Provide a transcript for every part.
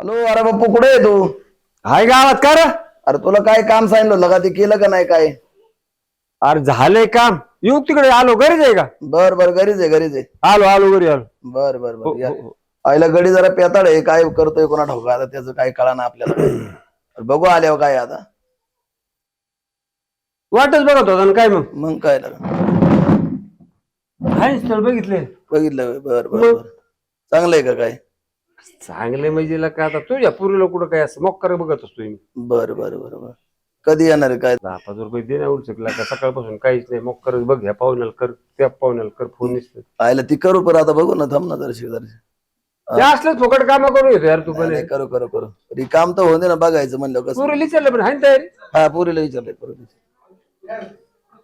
Hello अरे बाप्पू कुठे आहे तू? हाय गावात का रे? अरे तुला काय काम सांगितलं? होतं का ते केलं का नाही काय? अरे झालंय काम. येऊ तिकडे? आलो घरीच आहे का? बर बर घरीच आहे घरीच आहे. आलो आलो घरी आलो. बर बर हो, बर या. हो, हो. आईला गडी जरा पेताड आहे. काय करतोय कोणा ठाऊका आता त्याचं काय कळा ना आपल्याला. अरे बघू आल्यावर काय आता. वाटच बघत होता ना काय मग? मग काय लागा हाय स्थळ बघितले. बघितलं होय. बर बर? बर. चांगलं आहे का काय? चांगले म्हणजे का आता तुझ्या पुरीला कुठं काय असं मोक्कर बघत असतो मी. बर बर बर बर. कधी येणार आहे काय? दहा पाच रुपये दे ना उलचकला का सकाळपासून काहीच नाही. मोक्कर बघ ह्या पाहुण्याला कर त्या पाहुण्याला कर फोन दिसत आयला ती करू पर आता बघू ना थांब ना जरशी ते असलं फुकट काम करून येतो यार तू पण नाही, करू करू करू. रिकाम तर होते ना बघायचं म्हणलं कसं. पुरीला विचारलं पण हाय ना तयारी? हा पुरीला विचारलंय पुरीला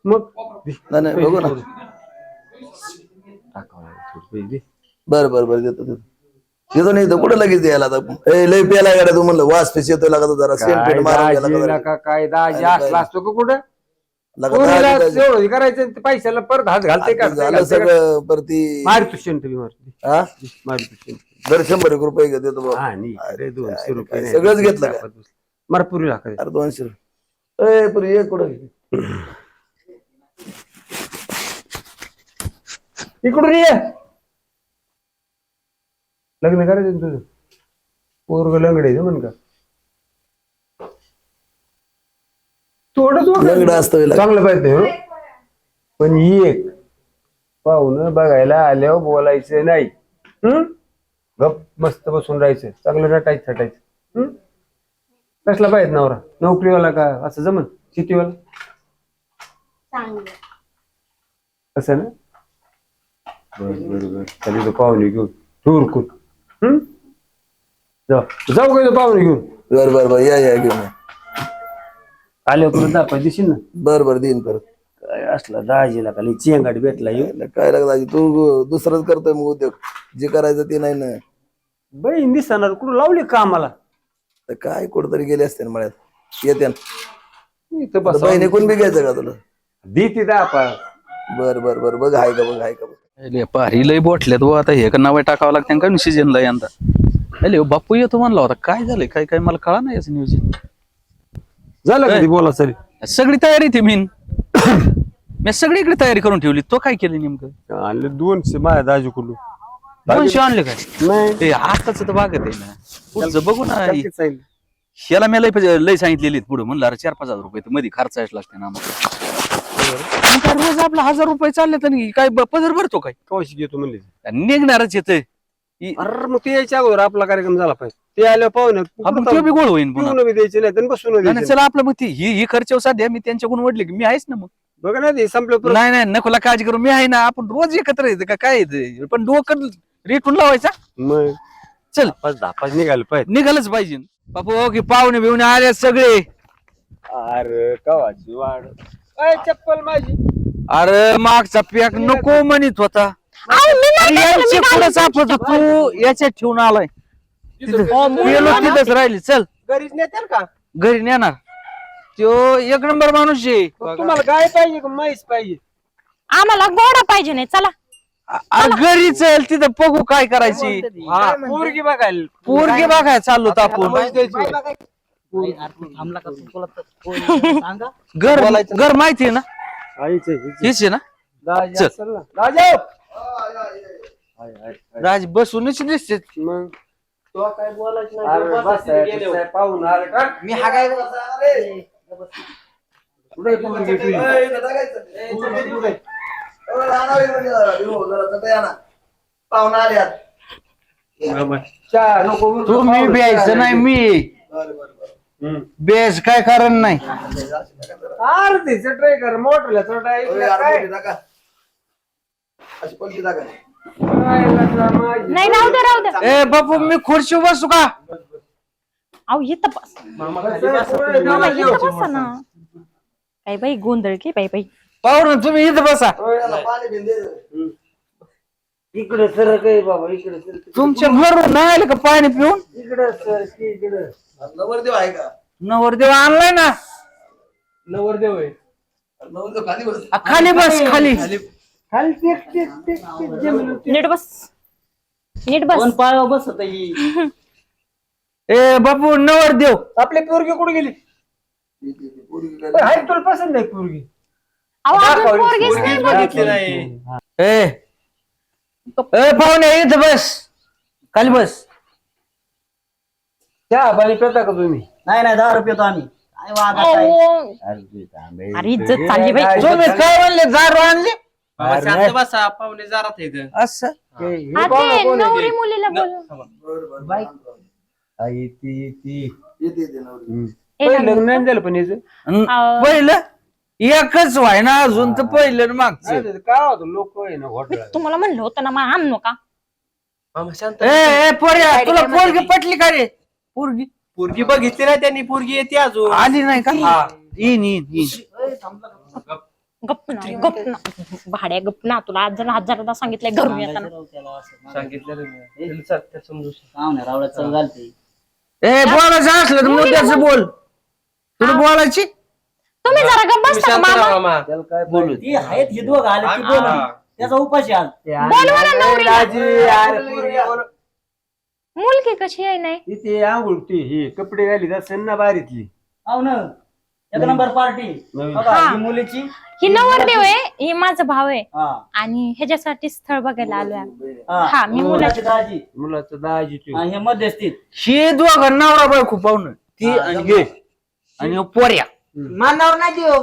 मग? नाही नाही बघू ना. टाकावं लागेल थोडं पैसे दे. बर बर बर देतो देतो. देतो नाही तर कुठं लगेच द्यायला आता? ए लय प्याला गाड्या तू म्हणलं वास पिस येतोय लागत होता जरा सेंट काय पेट मारून गेला दाजी का जरा. नका काय दाजी असला असतो का कुठं? लगा पुरीला दाजी दाजी. एवढं हे करायचं ते पैशाला परत हात घालते का? झालं सगळं परती हा दर शंभर एक रुपये भाऊ हा नाही अरे दोनशे रुपये नाही. सगळंच घेतलं का? मार पुरी अरे दोनशे रुपये. ए पुरी ये कुठं? इकडून ये. लग्न करायचं ना तुझं. पोरग लंगडे म्हण का. थोडं लंगडं असतं. चांगलं पाहिजे हो? पण ही एक पाहुणं बघायला आल्यावर बोलायचं नाही. हम्म गप मस्त बसून राहायचं. चांगलं नटायचं थटायचं हम्म कसला पाहिजे नवरा? नोकरीवाला का? असं जमन? शेतीवाला? चांगलं. असं ना? बर बर बर. पाहुणे घेऊन. टूर हम्म जाऊ जाऊ का तो पाहुणे घेऊन बर बर बर या या घेऊन या. आले परत दाखवा दिशील ना बर बर देईन परत काय असला दाजीला खाली चेंगाट भेटला येऊ याला काय लागत आजी तू दुसरंच करतोय मग उद्योग जे करायचं ते नाही ना बहीण दिसणार कुठं लावली कामाला तर काय कुठंतरी गेले असते ना मळ्यात येते ना इथं आता बस बहिणी कोण बी घ्यायचं का तुला दी ती दापा बर बर बर बघ हाय का बघ हाय का बघ पारी लय बोटल्यात व आता हे का नाव टाकावं लागते का सीजनला यंदा. अरे बापू येतो म्हणला होता. काय झालंय? काय काय मला कळा नाही याचं नियोजन झालं कधी बोला सरी सगळी तयारी ती मीन. मी सगळीकडे तयारी करून ठेवली. तो काय केलं नेमकं? आणले दोनशे माझ्या दाजी कुलू. दोनशे आणले काय ते आताच तर बागत आहे ना. पुढचं बघू ना. ह्याला मी लय लय सांगितलेली पुढे. म्हणलं अरे चार पाच हजार रुपये मध्ये खर्चायच लागते ना आम्हाला. मग काय रोज आपला हजार रुपये चालले तर काय ब- पदर भरतो काय? कवाशी घेतो म्हणले निघणारच येत अरे मग ते यायच्या अगोदर आपला कार्यक्रम झाला पाहिजे. ते आल्यावर पाहुणे आपण ते बी गोळ होईन पुन्हा. पिऊन बी द्यायचे नाही बसून नाही, नाही, द्यायचे. चला आपलं मग ती ही ही खर्च साध्या मी त्यांच्याकडून वडले की मी आहेच ना मग. बघ ना ते संपलं परत. नाही नाही नकोला काळजी करू. मी आहे ना आपण रोज एकत्र येते का? काय येते? पण डोकं रेटून लावायचा मग? चल. पाच दहा पाच निघाले पाहिजे. निघालच पाहिजे. बापू हो की पाहुणे बिवणे आले सगळे. अरे कवाची वाढ. चप्पल माझी. अरे मागचा पॅक नको म्हणत होता. अहो, मी नाही यांची मी पुढे घालून सापडत तू? याच्यात ठेवून आलाय. तिथं. गेलो तिथंच राहिली. चल. घरीच नेत्याल का? घरी नेणार. तो एक नंबर माणूस आहे. मग तुम्हाला गाय पाहिजे का म्हैस पाहिजे? आम्हाला गोडा पाहिजे नाही चला. अरे घरी चल तिथं बघू काय करायची. हा. पोरगी बघायला. पोरगी बघाय चाललो होतो आपण. घर घर माहिती आहे ना? आईचं हिचं. आहे ना? दाजी चल. असेल ना. दाजी! राज बसूनच दिसते. मग? अरे बसायचं साहेब, पाहुणं आलं का? कुठे आहे पोरगी तुझी? पाहुणा आल्यात चहा नको म्हणतो नाही. मी. बेस काय कारण नाही? काय? काय राहू दे राहू दे ए बापू मी खुर्शी बसू का? अहो इथं बस. मामा इकडे इथं बसा ना. काय बाई गोंधळ की बाई बाई. पाहू तुम्ही इथं बसा. सर काही बाबा इकडे सर तुमच्या घरून नाही आलं का पाणी पिऊन? इकडे सर की इकडे. नवरदेव आहे का? नवरदेव आणलाय ना. नवरदेव आहे. नवरदेव खाली बस. आ, खाली बस खाली. खाली. टेक टेक टेक टेक जमिनीवर टेक. नीट बस. नीट बस. ही. ए बापू नवर देव आपली पोरगी कुठे गेली? हाय तुला पसंत नाही पोरगी. अहो अजून दाखव, पोरगीच नाही पोरगीच बघितली. बघितली नाही. ए. ए पाहुणे इथं बस. खाली बस. चहा पाणी पिता का तुम्ही? नाही नाही दहा रुपये तो आम्ही. काय वाद आता आहे? अहो, अरे इज्जत चालली बाई. तुम्ही काय म्हणले दारू आणले? बाबा शांत बसा पाहुणे जारात इथं असं? हा, ते नवरी मुलीला बोल आई ती ती. येते येते नवरी. ए, पहिलं लग्न नाही झालं पण याचं? अन अं, पहिलं? एकच व्हाय ना अजून तर पहिलं मागचं. काय होतं? लोक आहे ना मी घोटाळा. तुम्हाला म्हणलं होतं ना मग आणू का मामा शांत ए ए पोऱ्या तुला पोरगी पटली का रे? पोरगी. पोरगी बघितली नाही त्यांनी पोरगी येते अजून. आली नाही का? येईन येईन येईन. गप्प ना गप्प ना. भाड्या गप्प ना. तुला आज जर हजारदा सांगितलंय घरून येताना. सांगितलं मी. समजू शकतो. चल घालते ए बोलायचं असलं तर मोठ्याचं बोल. तुला बोलायची? तुम्ही जरा गप्प तुम्ही बसता मामा. काय बोलू. ती आहेत दोघं आले ती. बोल. त्याचा उपाशी आज बोलवा ना नवरीला. नवरी मुलगी कशी आहे नाही? इथे आंघोळ ती ही कपडे घाली असेल ना बारीतली. हो ना. एक नंबर पार्टी. नवीन. बघा हा. ही. मुलीची. ही नवरदेव आहे ही माझा भाव आहे. हा. आणि ह्याच्यासाठी स्थळ बघायला आलोय आम्ही. हा. मी मुलाची दाजी. मुलाचं दाजी ती. हा, हे मध्यस्थी. हे दोघं नवरा बायको पाहुणं ती आणि हे आणि पोऱ्या. मानावर नाही देऊ.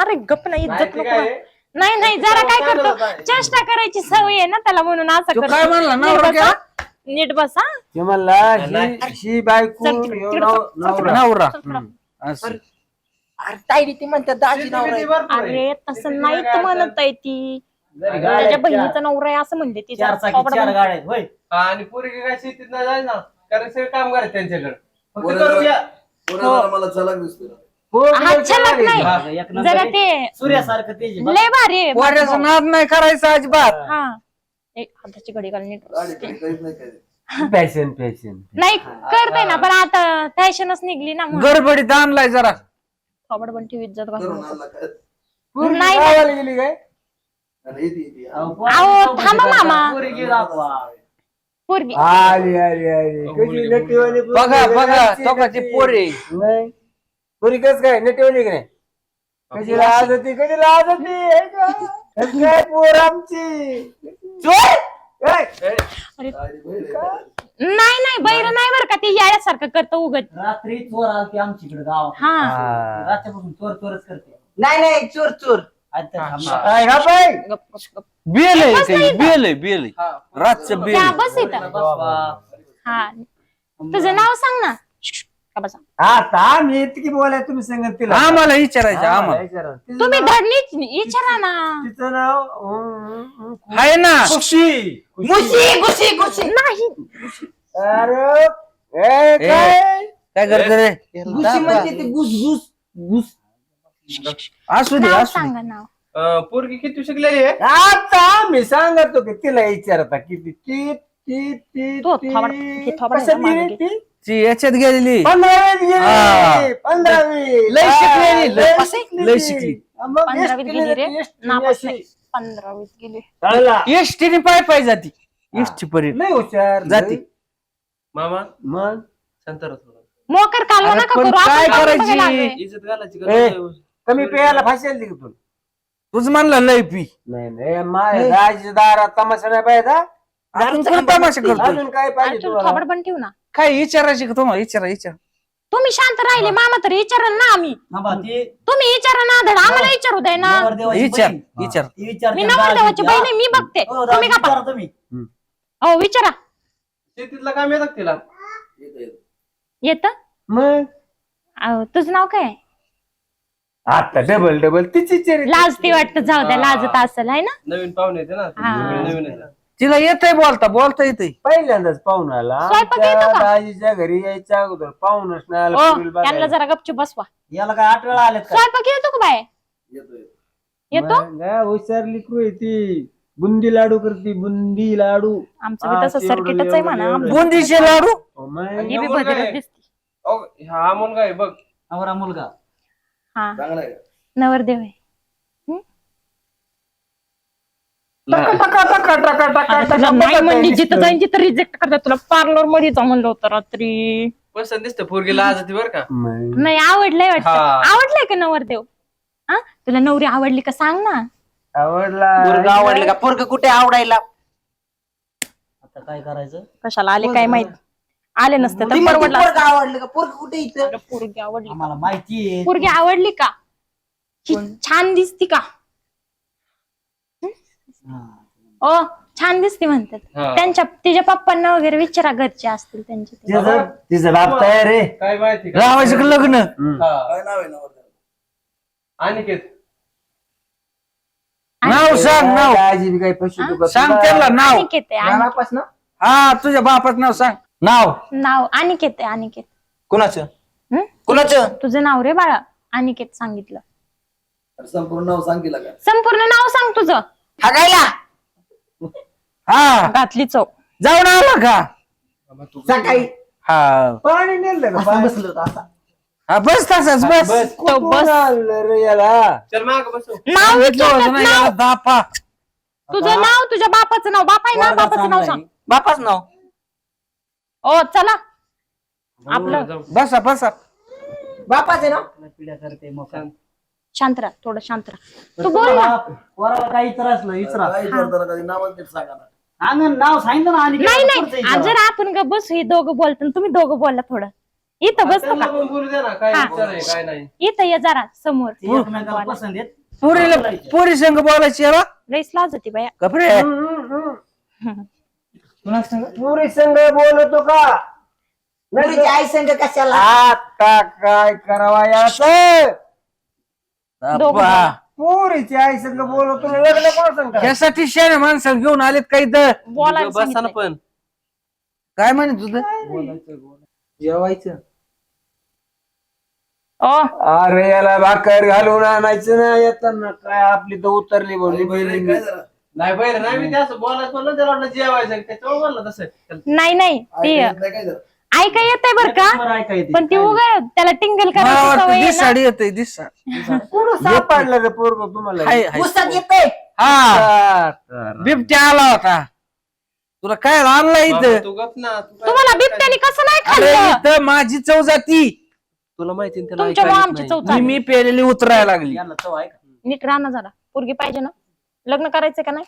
अरे गप्प ना इज्जत नको? नाही नाही जरा काय करतो? चेष्टा करायची सवय आहे ना त्याला म्हणून असं तो. काय म्हणला, नवरा. नीट बसा. ते म्हणला ही ही बायको चल तिकडे, ह्यो तिकडे नव- चल, चल नवरा. नवरा चल पुढं. असं. अरे तसं नाही तर म्हणत आहे ती. त्याच्या बहिणीचा नवरा आहे असं म्हणले ती चार चाकी चार. गाड्या आहेत, होय. हा, आणि पोरगी काय शेतीत नाही जाय ना कारण सगळे काम करायचे त्यांच्याकडे. फक्त पोरं मला चलाक ना. छलक नाही. एक नंबर जरा आहे. ते सूर्यासारखं तेज आहे. लय भारी आहे. पोऱ्याचा नाद नाही करायचा अजिबात. हा. एक हाताची घडी घाल नीट फॅशन फॅशन नाही करते ना पण आता फॅशनच निघली ना म्हणून. गडबडीत आणलाय जरा. थोबड पण ठेवी इज्जत करून घालून आणला काय? नाही नाही. गावाला गेली काय? आणि येते येते अहो, थांबा मामा. पोरगी आली आली आली. कशी नटीवाणी पोरगी बघा बघा घराची. पोरे नाही. पोरी कस काय नटीवाणी की नाही? कशी लाज होती कशी लाज होती हे काय पोर आमची? चोर ए! अरे. नाही नाही बैर नाही. बरं का ते याळ्यासारखं करतं उगत. रात्री चोर आलते आमच्याकडे गावात हा. रात्रीपासून चोर चोरच करते. नाही नाही चोर चोर. आता थांबा. काय हा बाई? गप गप गप बेल आहे बस काही नाही बेल आहे बेल आहे. रातचं बेल त्या आहे. बस येतं बसवा. हा. तुझं नाव सांग ना. का बसा? आता आम्ही इतकी बोलाय तुम्ही सांगा तिला. आम्हाला विचारायचं आम्हाला आम्हाला. विचारा. तिचं तुम्ही नाव- विचारा ना. तिचं नाव अं, अं, अं, आहे ना. खुशी. गुशी गुशी गुशी नाही. अरे ए, काय? काय करते रे? गुशी ती असू दे नाव असू दे. सांगा नाव. अं, पोरगी किती शिकलेली आहे? आता आम्ही सांगतो की तिला विचारता किती ती ती ती तो ती- थोबाड- थोबाड कशात मागे. गेली घे. ती? ती याच्यात गेलेली पंधरावीत हा. गेली पंधरावी लय शिकलेली, लय- शिकलेली. लय शिकली. मग पंधरावीत गेली रे एसटीने नापास अशी. नाही पंधरावीत गेली कळला. एसटीने पाय पाय जाती एसटी पर्यंत लय हुशार जाती. लय. मामा मग शांत. मोकर कालवा अरे नका पण करू आपण काय काम करायची? इज्जत घालायची ए. कमी पेयाला फाशी दिली का तू तुझ म्हणला लय पी नाही नाही माझ्या दारात तमाशा नाही पाहिजे हा? अजून काय तमाशा करतोय अजून काय अरे पाहिजे तू पण ठेवू ना काय विचारायची का तुम्हाला विचारा विचार. तुम्ही शांत राहिले मामा तर विचारा ना आम्ही. थांबा ती तुम्ही विचारा ना धड आम्हाला विचारू द्या ना. नवरदेवाची विचार बहीण. विचार. ती विचारते मी नवरदेवाची. बहीण आहे, मी बघते. हो, तुम्ही का विचारा तुम्ही. हो विचारा. शेतीतलं काम येतात तिला. येतं, मग? तुझं नाव काय? आता डबल डबल तिची लाजते वाटत जाऊ द्या लाजत असेल आहे ना? नवीन पाहुणे येते ना हा. नवीन येते. तिला येतंय बोलता बोलता येतंय. पहिल्यांदाच पाहून आला स्वयंपाक त्या येतो का? दाजीच्या घरी यायच्या अगोदर पाहूनच नाही आला ओ पुरीला त्यांना बघायला. जरा गपचूप बसवा. याला काय आठ वेळा आलेत का? स्वयंपाक येतो का बाय येतं, मग काय आहे ती. बुंदी लाडू करते बुंदी लाडू. आमचं बी हा, तसं सर्किटच आहे म्हणा एवढं- बुंदीचे लाडू? हो, मग. हे बी एवढं काय? भद्रच दिसते. अहो, हा मुलगा आहे बघ. नवरा मुलगा. हा. चांगला आहे. का? नवरदेव आहे. टका टका टका टका टका आता टका तुला नाही म्हणली जिथं जाईन तिथं रिजेक्ट करतात तुला. पार्लरमध्ये जा म्हणलं होतं रात्री. पसंत दिसतं पोरगी लाज ती बर का. नाही. आवडलंय वाटतं. हा. आवडलंय का नवरदेव? हा तुला नवरी आवडली का सांग ना. आवडला. पोरग आवडलं का? पोरग कुठे आवडायला? आता काय करायचं? कशाला आले काय माहीत? आले नसते तर परवडलं पोरग आवडलं का? पोरग कुठे इथं. पोरगी आवडली आम्हाला माहिती आहे. पोरगी आवडली का? ही छान दिसती का. ओ छान दिसती म्हणतात. हा. त्यांच्या तिच्या पप्पांना वगैरे विचारा घरचे असतील त्यांचे ते. तिचं तिचं बाप तयार आहे. काय माहिती का? रावायचं का लग्न हा. काय नाव आहे नवरदेवाचं? अनिकेत. नाव सांग नाव. पशु सांग त्याला नाव. अनिकेत आहे हा तुझ्या बापाचं नाव सांग. नाव. नाव अनिकेत आहे अनिकेत. कुणाचं? हं? कुणाचं? तुझं नाव रे बाळा अनिकेत सांगितलं. संपूर्ण नाव सांग केलं का संपूर्ण नाव सांग तुझं. हागायला हा. घातली चव. जाऊन आला का? सकाळी. हा. पाणी नेलं का असं पाणी? बसलो होतो असा. हा बस तसाच बस. तो बस. रे याला? चल माग बसू. नाव सांगितलं होतं ना नाव दापा तुझं नाव तुझ्या बापाचं नाव. बाप आहे ना पोरगा बापाचं नाव चांगला सांग. आहे. बापाच नाव. ओ चला. आपलं. बसा बसा. बापाचे नाव? आपल्या पिढ्या करते मग. शांत राहा थोडं शांत राहा. तू बोल ना. काही त्रास नाही विचारा काय विचारताना कधी नावच नीट सांगा ना. आनंद नाव सांगितलं ना आणि नाही नाही. आज जर आपण ग बसू हे दोघं बोलतो तुम्ही दोघं बोलला थोडं. इथं बसतो त्यांना का पण बोलू दे ना काय हा. विचार आहे काय नाही. इथं ये जरा समोर. एकमेकाला पसंत येत पुरीला पुरी संघ बोलायची याला लईच लाज होती बाया. कपडे पुरी? संघ बोलतो का? पोरीची आई संग कशाला? आता काय करावा याचं? दोघं दापा. पुरीची आई संघ बोलतो तुला लग्न कोण सांगता यासाठी शेणे माणसं घेऊन आलेत काही तर. बोलायला बसा ना सांगितलंय. पण. काय म्हणत तुझं जेवायचं. ओ. अरे याला भाकर घालून आणायचं ना येताना. काय आपली तर उतरली बोलली बहिणी? नाही बरं नाही मी त्याचं बोलायचं म्हणलं त्याला वाटलं जेवायचं. त्याच्यावर म्हणलं तसं. नाही नाही ती काय? ऐका येतंय बर का? बरं ऐका येते. पण ती उगा त्याला टिंगल मला करायची वाटतं सवय आहे दिस ना. साडी येते दिस कुठं सापडलं रे पोरग तुम्हाला? हाय हाय. पुस्तक येते हा. बिबट्या आला होता. तुला काय आणला बाबा, इथं? तू गप ना तू काय- तुम्हाला बिबट्याने कसं नाही अरे खाल्लं? इथं माझी चव जाती. तुला माहिती ना त्याला तुमच्यामुळे ऐकायला आमची येत चव नाही. मी पेलेली उतरायला लागली. यांना चव आहे का? नीट राहणं जरा. पोरगी पाहिजे ना. लग्न करायचं का नाही?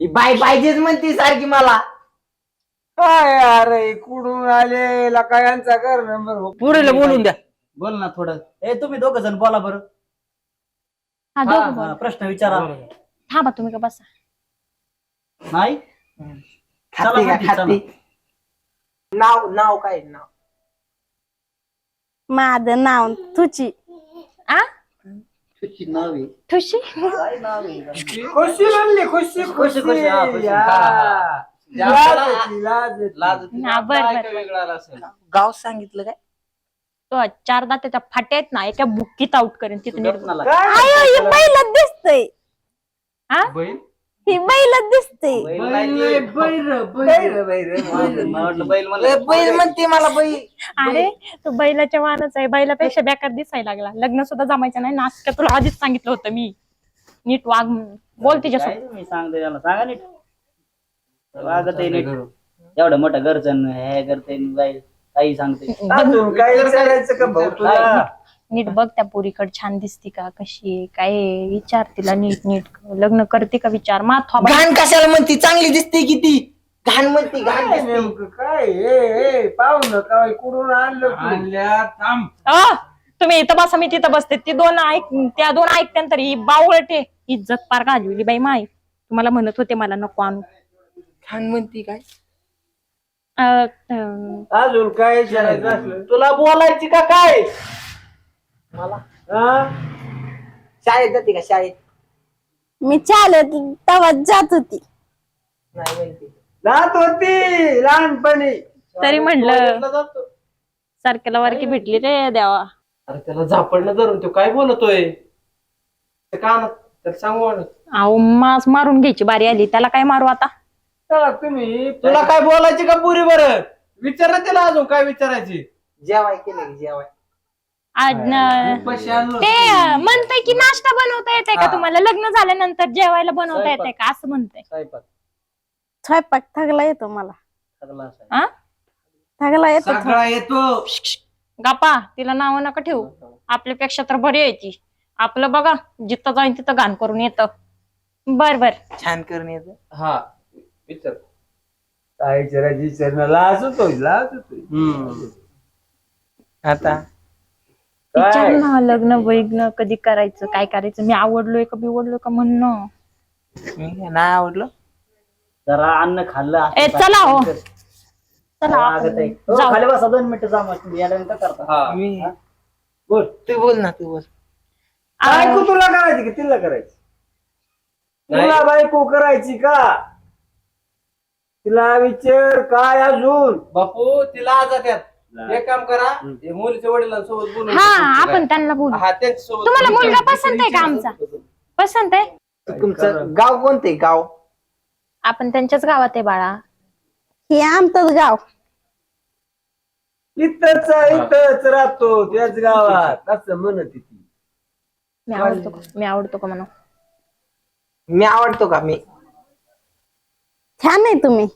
ही बाई पाहिजेच म्हणते सारखी मला. काय अरे कुठून आले काय यांचा घर नंबर पुरीला बोलून द्या. बोल ना थोडं. ए तुम्ही दोघ जण बोला बरं. हा हा, दोघं हा. प्रश्न विचारा. थांबा तुम्ही का बसा? नाही? खाते का म्हणते, खाते? नाव नाव काय नाव? माझं नाव तुची. आ? नाव आहे. ठुशी खुशी म्हणली खुशी खुशी खुशी, हा, खुशी. हा. लाज. लाज. हा, बर, आपला बर, ऐका बर. वेगळा आला असेल गाव सांगितलं काय तो चार दात्याच्या फाट्या आहेत ना एका बुक्कीत आउट करेन तिथे नीट बोल. मला. काय आयो ही बैलच दिसतय ही बैलच दिसतय बैल नाही ते. बैर, बैर, बैर. मला वाटलं बैल म्हणलं. ए, बैल म्हणते मला बैल अरे तो बैलाच्या वाहनच आहे बैलापेक्षा बेकार दिसायला लागला लग्न सुद्धा जमायचं नाही नाच का तुला आधीच सांगितलं होतं मी नीट वाघ. बोल तिच्यासोबत काय तुम्ही सांगते त्याला सांगा नीट वागत आहे नीट एवढं मोठं घरचं हे करते बैल काही सांगते अजून काय विचारायचं का भाऊ तुला? नीट बघ त्या पोरीकडे छान दिसती का कशी आहे काय आहे? विचार तिला नीट नीट. लग्न करते का विचार? माथवा घाण कशाला म्हणते? चांगली दिसते किती घाण म्हणते घाण काय दिसते. नेमकं काय पाहुणं काय कुठून आणलं तू? आणल्या थांब. अ, तुम्ही इथं बसा मी तिथं बसते. ती दोन ऐक त्या दोन ऐकत्यानंतर ही बावळटे इज्जत पार घालवली बाई माय. तुम्हाला म्हणत होते मला नको आणू. घाण म्हणते काय? अ, अजून काय विचारायचं असलं तुला बोलायची का काय? मला हा? शाळेत जाते का शाळेत? मी चालत तेव्हा जात होती. नाही म्हणते. जात होती लहानपणी. तरी म्हणलं टॉयलेटला जातो. सारख्याला वारकी भेटली रे देवा. अरे त्याला झापडणं धरून तो काय बोलतोय? ते कानात त्याला सांगू. अहो मास मारून घ्यायची बारी आली त्याला काय मारू आता? चला तुम्ही तुला काय बोलायची का पुरी बरं? विचार त्याला अजून काय विचारायची. जेवाय केलं की जेवाय. आज न- पैसे आणलो ते अं, म्हणतंय की नाश्ता बनवता येते का हा. तुम्हाला? लग्न झाल्यानंतर जेवायला बनवता येते का? असं म्हणतंय. स्वयंपाक. स्वयंपाक थकला येतो मला. सगळं. हा? थकला येतो सगळा येतो. गापा तिला नाव नका ठेवू. आपल्यापेक्षा तर बरी आहे ती. आपलं बघा जिथं जाईन तिथं घाण करून येतं. बर बर. छान करून येत. हा. विचार. काय विचारायची विचारणं लाज होतोय लाज होतोय. आता? विचार ना लग्न वैग्न कधी करायचं काय करायचं? मी आवडलोय का बिवडलोय का म्हणणं? मी नाही आवडलं. जरा अन्न खाल्लं ए चला हो. चला लागत आपण आहे. हो, जाऊ. खाली बसा दोन मिनिटं जा मग तुम्ही. याला नंतर करता. हा. मी बोल. तू बोल ना तू बोल. बायको तुला करायची का? तिला करायची? नाही. तुला बायको करायची का? तिला विचार काय अजून? बापू तिला आजात यात एक काम करा ते मुलीच्या वडिलांसोबत बोलून हा. आपण त्यांना बोलू. हा त्यांच्यासोबत तुम्हाला मुलगा. पसंत आहे का आमचा? पसंत आहे? तुमचं गाव कोणते गाव? आपण त्यांच्याच गावात आहे बाळा. हे आमचंच गाव. इथंच इथंच राहतो त्याच गावात. असं म्हणत ती. मी आवडतो का? मी आवडतो का म्हणा मी आवडतो का? मी छान आहे तुम्ही.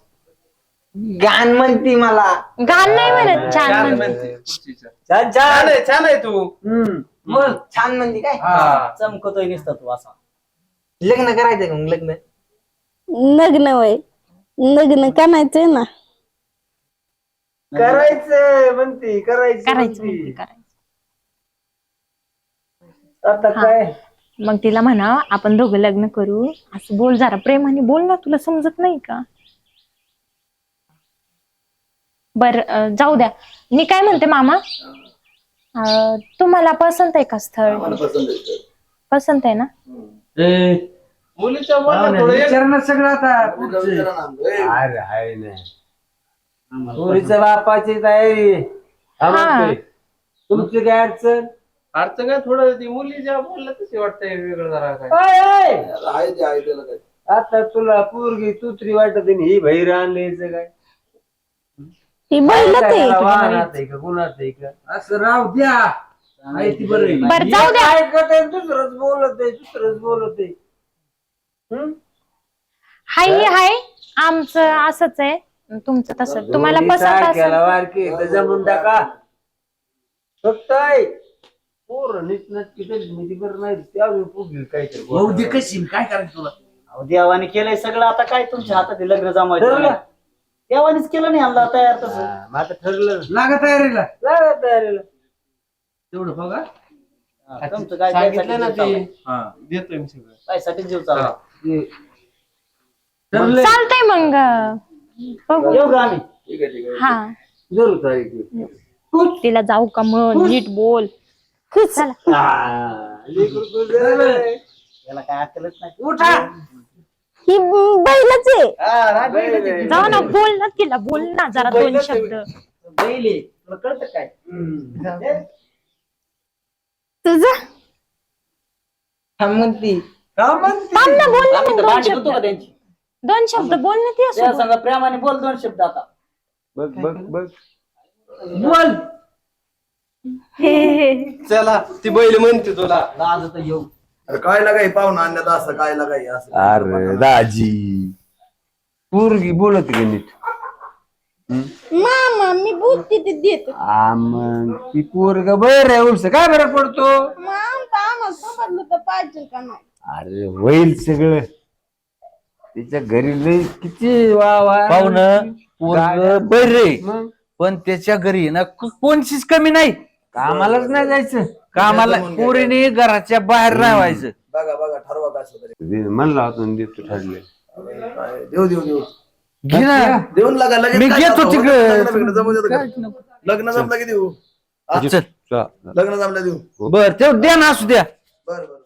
गाण म्हणती मला. गाल नाही म्हणत छान छान म्हणते. छान छान. छान आहे छान आहे तू. हम्म. मग छान म्हणती काय? हा. चमकतोय नुसतं तू असा. लग्न करायचं का मग लग्न? लग्न वय लग्न करायचंय ना. करायचं म्हणती करायचं करायचं म्हणती. म्हणते, करायचं आता. काय? मग तिला म्हणा आपण दोघं लग्न करू. असं बोल जरा प्रेमाने बोल ना तुला समजत नाही का? बर जाऊ द्या. मी काय म्हणते मामा? अं, तुम्हाला पसंत आहे का स्थळ? आम्हाला पसंत आहे तर. पसंत आहे ना? ए, मुलीच्या पाहुणे, वडिला थोडं एक- विचार ना सगळं आता. विचारा ना. ए, अरे बापाची तयारी हा. म्हणतोय. तुमची काय अडचण? अडचण काय थोडं ती मुलीच्या बोललं तशी वाटतंय वेगळं जरा काय. ओय, ओय. आहे ते आहे त्याला काय? आता तुला पोरगी तुत्री वाटत नाही, ही बहिर आणलीच काय? ही बैलच आहे त्याला वाहनात आहे का गुणात आहे का? असं राव द्या. आहे ती बरं. आहे. बरं, जाऊ द्या. हे ऐकत आहे दुसरंच बोलत आहे दुसरंच बोलत आहे. हं? हाय हे हाय. आमचं असंच आहे. तुमचं तसं. तुम्हाला दोन्ही पसंत सारख्याला वारके तर जमून टाका. फक्त आहे पोर नीट नटकी तरी म्हणजे बरं नाही ते कशी काय करायचं तुला? अहो, देवाने केलंय सगळं आता काय तुमच्या हातात आहे लग्न जमायचं ठरलं? देवानेच केलं नाही आला तयार तसं. हा, मग आता ठरलं. लागा तयारीला. लागा तयारीला. तेवढं बघा. हा, तुमचं काय सांगितलं ना त्यासाठी जीव ते. चाललाय. हा. देतोय मी सगळं. त्यासाठी जीव चालला ते ठरलं चालतंय मग. बघू. येऊ का आम्ही? ठीक आहे ठीक आहे. हा. जरूर तारीख आहे. तिला जाऊ का म्हण नीट बोल. चला हा, लेकरं तुझं आहे. याला काय अक्कलच नाही. उठा. ही बैलच आहे. हा, राग येईल त्याची. जाऊ ना बोल ना तिला बोल ना जरा दोन बैलच आहे. शब्द. बैल आहे. तुला कळतं काय? हम्म. तुझं? थांब म्हणती का म्हणते? थांब ना बोल ना मग दोन भांडी शब्द. करतो का त्यांची? दोन शब्द बोल ना ती त्या असं संग प्रेमाने बोल दोन शब्द आता. बघ बघ बघ. बोल. चला ती बैल म्हणते तुला. लाज तर येऊ. अरे काय लागाय पाहुणा आणण्यात असं काय लागाय असं. अरे दाजी. पोरगी बोलत गे नीट मामा मी बोलते ते देतो. मग ती पोरग बर आहे उलस काय बरं पडतो? मग आम्हाला समजलं तर पाहिजे का नाही? अरे होईल सगळं. तिच्या घरी लय किती वा वा पाहुणं पोरग बर मग? पण त्याच्या घरी ना को- कोणचीच कमी नाही. कामालाच नाही जायचं. कामाला पोरीने घराच्या बाहेर राहायचं. बघा बघा ठरवा काय असं तरी म्हणला होता देतो ठरले. काय, देऊ देऊ देऊ. घे ना. देऊन लागा लगेच मी काय घेतो जातं? तिकडं. लग्न बिग्न जमू देतं का? लग्न जमलं की देऊ. हा? चल. लग्न जमलं देऊ. बर तेवढं द्या ना असू द्या. बरं बरं.